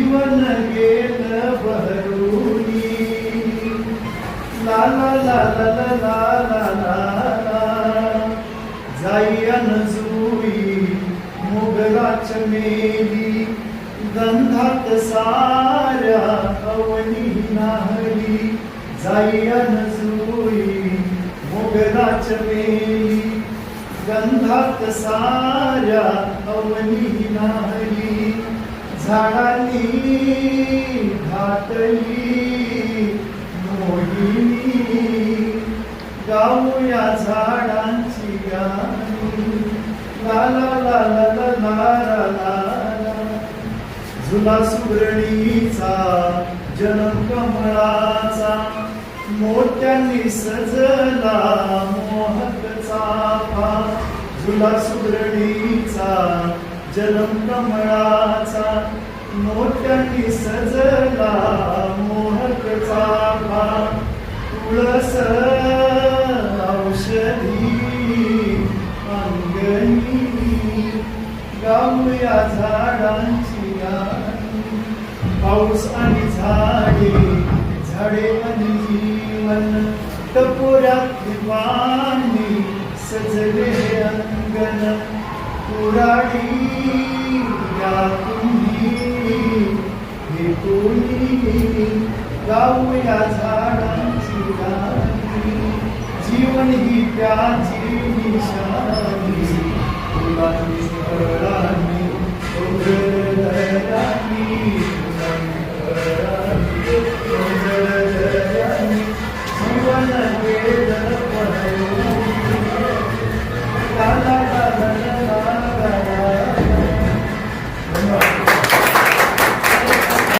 जीवन गेलं बहरुनी लाला लाला लाला लाला जायन जुई मोगराच मेली गंधात साऱ्या अवनी नाहली जायन जुई मोगराच मेली गंधात साऱ्या अवनी नाहली झाडांनी घातली मोहिनी गाऊया झाडांची गाणी. लाला लाला लाला लाला झुला सुगरणीचा जनम कमळाचा मोत्यांनी सजला मोहकचा पा झुला सुगरणीचा जनम कमळाचा गाऊया झाडांची गाणी पाऊस आणि झाडे झाडे आणि जीवन टपोऱ्यात पाणी सजले अंगण. कुराडी या तुम्ही हे कोणी गाऊया झाडांची गाणी जीवन ही त्याची निशाणी. Thank you.